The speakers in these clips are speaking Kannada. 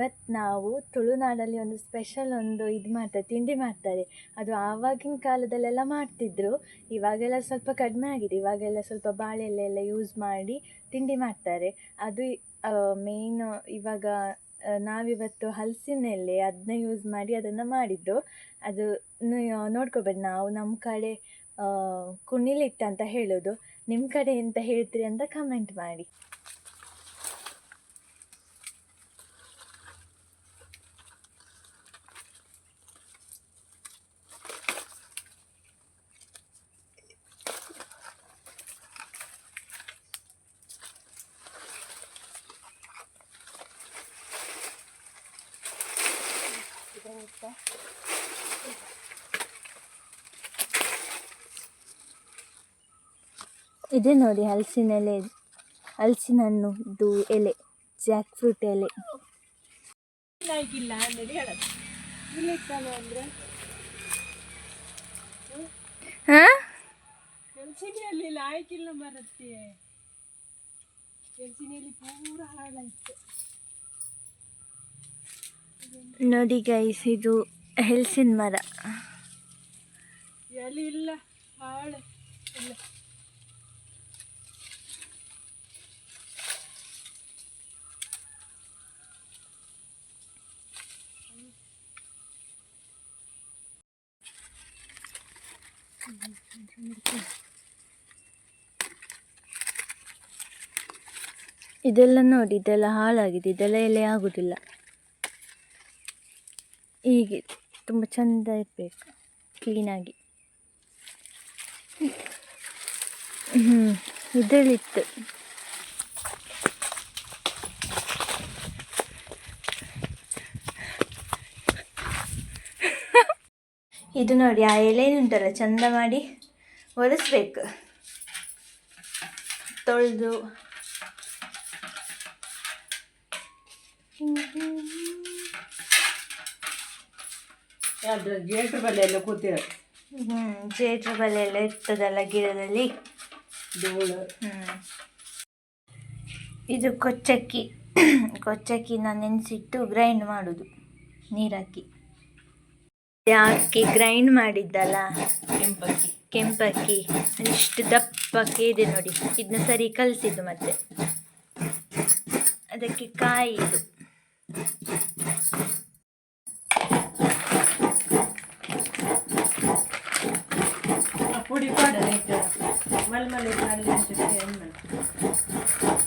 ಇವತ್ತು ನಾವು ತುಳುನಾಡಲ್ಲಿ ಒಂದು ಸ್ಪೆಷಲ್ ಒಂದು ಇದು ಮಾಡ್ತಾರೆ, ತಿಂಡಿ ಮಾಡ್ತಾರೆ. ಅದು ಆವಾಗಿನ ಕಾಲದಲ್ಲೆಲ್ಲ ಮಾಡ್ತಿದ್ರು, ಇವಾಗೆಲ್ಲ ಸ್ವಲ್ಪ ಕಡಿಮೆ ಆಗಿದೆ. ಇವಾಗೆಲ್ಲ ಸ್ವಲ್ಪ ಬಾಳೆ ಯೂಸ್ ಮಾಡಿ ತಿಂಡಿ ಮಾಡ್ತಾರೆ. ಅದು ಮೇಯ್ನ್ ಇವಾಗ ನಾವಿವತ್ತು ಹಲಸಿನ ಎಲೆ ಅದನ್ನ ಯೂಸ್ ಮಾಡಿ ಅದನ್ನು ಮಾಡಿದ್ದು. ಅದು ನೋಡ್ಕೋಬೇಡಿ ನಾವು ನಮ್ಮ ಕಡೆ ಕುಣಿಲಿಟ್ಟ ಅಂತ ಹೇಳೋದು. ನಿಮ್ಮ ಕಡೆ ಎಂತ ಹೇಳ್ತೀರಿ ಅಂತ ಕಮೆಂಟ್ ಮಾಡಿ. ಇದೆ ನೋಡಿ ಹಲಸಿನ ಎಲೆ. ಹಲಸಿನ ಹಣ್ಣುದು ಎಲೆ. ಜಾಕ್ ಫ್ರೂಟ್ ಎಲೆ ಹಾಕಿಲ್ಲ ಇಲ್ಲಿ ಅಂದ್ರೆ? ಹಾಂ? ಮರತ್ತೆ ಪೂರ ಹಾಳಾಯ್ತು. ನೋಡಿ ಗೈಸ್ ಇದು ಹೆಲ್ಸಿನ ಮರ. ಎಲ್ಲಿ ಇಲ್ಲ ಹಾಳು. ಇಲ್ಲ. ಇದೆಲ್ಲ ನೋಡಿ ಇದೆಲ್ಲ ಹಾಳಾಗಿದೆ ಇದೆಲ್ಲ ಎಲೆ ಆಗುದಿಲ್ಲ. ಹೀಗೆ ತುಂಬ ಚಂದ ಇರಬೇಕು ಕ್ಲೀನಾಗಿ ಹ್ಞೂ ಇದರಲ್ಲಿತ್ತು. ಇದು ನೋಡಿ, ಆ ಎಲೆ ಉಂಟಲ್ಲ, ಚಂದ ಮಾಡಿ ಒರೆಸ್ಬೇಕು. ತೊಳೆದು. ಅದು ಗೇಟ್ ಬಲೆ ಎಲ್ಲ ಕೂತಿರ ಹ್ಞೂ ಜೇಟ್ರ ಬಲೆ ಎಲ್ಲ ಇರ್ತದಲ್ಲ ಗಿಡದಲ್ಲಿ? ಧೂಳು. ಹ್ಮ್. ಇದು ಕೊಚ್ಚಕ್ಕಿ. ಕೊಚ್ಚಕ್ಕಿನ ನೆನೆಸಿಟ್ಟು ಗ್ರೈಂಡ್ ಮಾಡೋದು ನೀರಾಕಿ. ಹಾಕಿ ಗ್ರೈಂಡ್ ಮಾಡಿದ್ದಲ್ಲ? ಕೆಂಪಕ್ಕಿ. ಕೆಂಪಕ್ಕಿ. ಇಷ್ಟು ದಪ್ಪಕ್ಕೆ ಇದೆ ನೋಡಿ. ಇದನ್ನ ಸರಿ ಕಲಸಿದ್ದು ಮತ್ತೆ. ಅದಕ್ಕೆ ಕಾಯಿ ಇದು ಮಲ್ ಮಲ್ ಇಟ್ಟು ಅಲ್ಲಿ ಇಟ್ಟು ಏನು ಮಾಡ್ತೀವಿ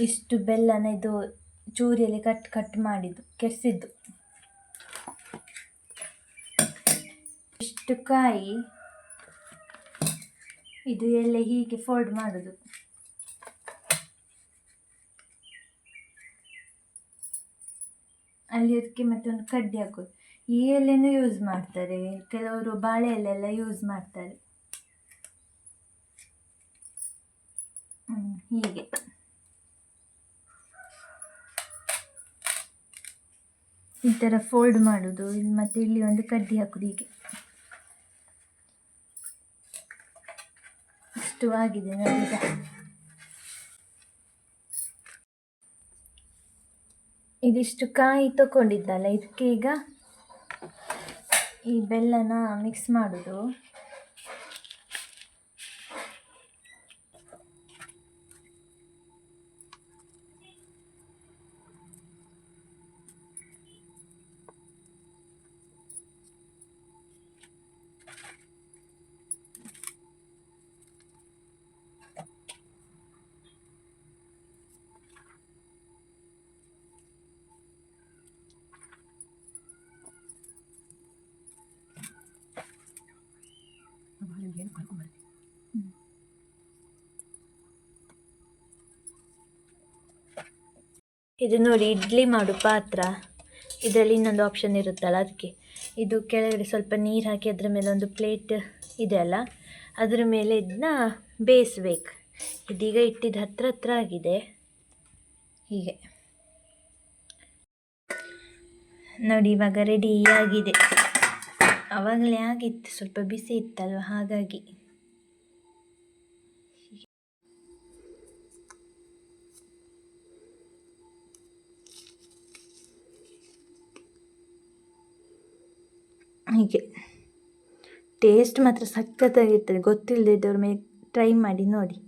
ಇಷ್ಟು ಬೆಲ್ಲನ ಇದು ಚೂರಿಯಲ್ಲಿ ಕಟ್ ಕಟ್ ಮಾಡಿದ್ದು ಕೆರೆಸಿದ್ದು ಇಷ್ಟು ಕಾಯಿ ಇದು ಎಲ್ಲ ಹೀಗೆ ಫೋಲ್ಡ್ ಮಾಡೋದು? ಅಲ್ಲಿ ಅದಕ್ಕೆ ಮತ್ತೆ ಒಂದು ಕಡ್ಡಿ ಹಾಕೋದು. ಈ ಎಲೆನೂ ಯೂಸ್ ಮಾಡ್ತಾರೆ. ಕೆಲವರು ಬಾಳೆ ಎಲೆಲ್ಲ ಯೂಸ್ ಮಾಡ್ತಾರೆ. ಹೀಗೆ. ಈ ಥರ ಫೋಲ್ಡ್ ಮಾಡೋದು. ಇಲ್ಲಿ ಮತ್ತೆ ಇಲ್ಲಿ ಒಂದು ಕಡ್ಡಿ ಹಾಕೋದು ಹೀಗೆ. ಇಷ್ಟು ಆಗಿದೆ ನೋಡಿ ಇದಿಷ್ಟು ಕಾಯಿ ತಗೊಂಡಿದ್ದಲ್ಲ ಇದಕ್ಕೆ ಈಗ ಈ ಬೆಲ್ಲನ ಮಿಕ್ಸ್ ಮಾಡೋದು. ಇದು ನೋಡಿ, ಇಡ್ಲಿ ಮಾಡು ಪಾತ್ರ. ಇದರಲ್ಲಿ ಇನ್ನೊಂದು ಆಪ್ಷನ್ ಇರುತ್ತಲ್ಲ ಅದಕ್ಕೆ. ಇದು ಕೆಳಗಡೆ ಸ್ವಲ್ಪ ನೀರು ಹಾಕಿ ಅದರ ಮೇಲೆ ಒಂದು ಪ್ಲೇಟ್ ಇದೆ ಅಲ್ಲ? ಅದರ ಮೇಲೆ ಇದನ್ನ ಬೇಯಿಸ್ಬೇಕು. ಇದೀಗ ಇಟ್ಟಿದ್ದು ಹತ್ರ ಹತ್ರ ಆಗಿದೆ. ಹೀಗೆ. ನೋಡಿ, ಇವಾಗ ರೆಡಿ ಆಗಿದೆ. ಆವಾಗಲೇ ಆಗಿತ್ತು, ಸ್ವಲ್ಪ ಬಿಸಿ ಇತ್ತಲ್ವ? ಹಾಗಾಗಿ. ಹೀಗೆ. ಟೇಸ್ಟ್ ಮಾತ್ರ ಸಖತ್ತಾಗಿರ್ತದೆ. ಗೊತ್ತಿಲ್ಲದೆ ಇದ್ದವ್ರ ಮೇಲೆ ಟ್ರೈ ಮಾಡಿ ನೋಡಿ.